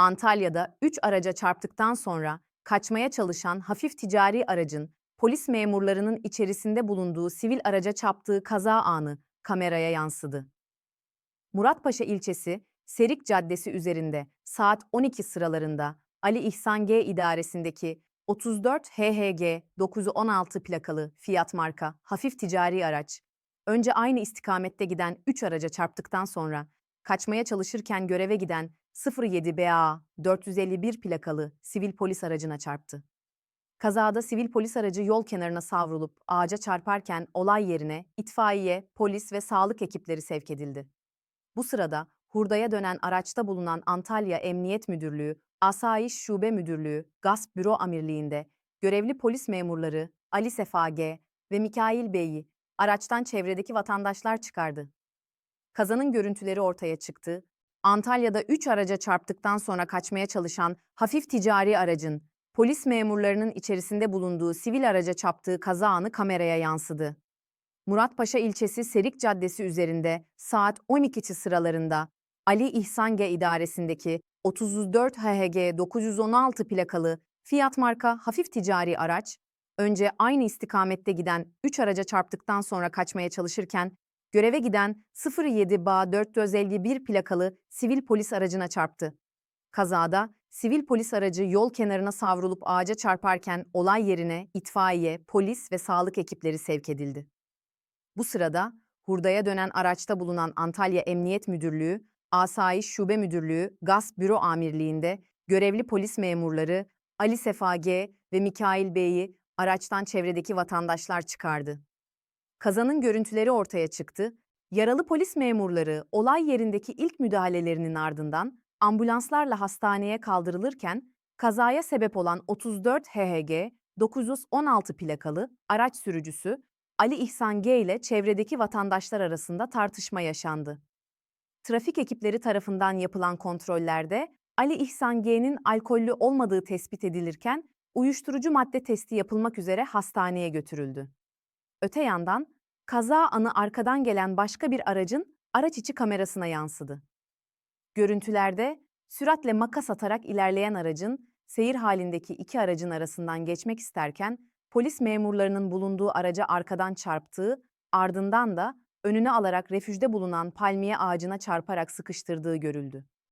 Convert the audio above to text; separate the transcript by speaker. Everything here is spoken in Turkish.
Speaker 1: Antalya'da 3 araca çarptıktan sonra kaçmaya çalışan hafif ticari aracın polis memurlarının içerisinde bulunduğu sivil araca çarptığı kaza anı kameraya yansıdı. Muratpaşa ilçesi Serik Caddesi üzerinde saat 12 sıralarında Ali İhsan G idaresindeki 34 HHG 916 plakalı Fiat marka hafif ticari araç önce aynı istikamette giden 3 araca çarptıktan sonra kaçmaya çalışırken göreve giden 07 BA 451 plakalı sivil polis aracına çarptı. Kazada sivil polis aracı yol kenarına savrulup ağaca çarparken olay yerine itfaiye, polis ve sağlık ekipleri sevk edildi. Bu sırada hurdaya dönen araçta bulunan Antalya Emniyet Müdürlüğü, Asayiş Şube Müdürlüğü, Gasp Büro Amirliği'nde görevli polis memurları Ali Sefa G ve Mikail Bey'i araçtan çevredeki vatandaşlar çıkardı. Kazanın görüntüleri ortaya çıktı. Antalya'da 3 araca çarptıktan sonra kaçmaya çalışan hafif ticari aracın polis memurlarının içerisinde bulunduğu sivil araca çarptığı kaza anı kameraya yansıdı. Muratpaşa ilçesi Serik Caddesi üzerinde saat 12 sıralarında Ali İhsan G idaresindeki 34 HHG 916 plakalı Fiat marka hafif ticari araç, önce aynı istikamette giden 3 araca çarptıktan sonra kaçmaya çalışırken, göreve giden 07 BA 451 plakalı sivil polis aracına çarptı. Kazada sivil polis aracı yol kenarına savrulup ağaca çarparken olay yerine itfaiye, polis ve sağlık ekipleri sevk edildi. Bu sırada hurdaya dönen araçta bulunan Antalya Emniyet Müdürlüğü, Asayiş Şube Müdürlüğü, Gasp Büro Amirliği'nde görevli polis memurları Ali Sefa G ve Mikail Bey'i araçtan çevredeki vatandaşlar çıkardı. Kazanın görüntüleri ortaya çıktı. Yaralı polis memurları olay yerindeki ilk müdahalelerinin ardından ambulanslarla hastaneye kaldırılırken kazaya sebep olan 34 HHG 916 plakalı araç sürücüsü Ali İhsan G ile çevredeki vatandaşlar arasında tartışma yaşandı. Trafik ekipleri tarafından yapılan kontrollerde Ali İhsan G'nin alkollü olmadığı tespit edilirken uyuşturucu madde testi yapılmak üzere hastaneye götürüldü. Öte yandan kaza anı arkadan gelen başka bir aracın araç içi kamerasına yansıdı. Görüntülerde süratle makas atarak ilerleyen aracın seyir halindeki iki aracın arasından geçmek isterken polis memurlarının bulunduğu araca arkadan çarptığı, ardından da önüne alarak refüjde bulunan palmiye ağacına çarparak sıkıştırdığı görüldü.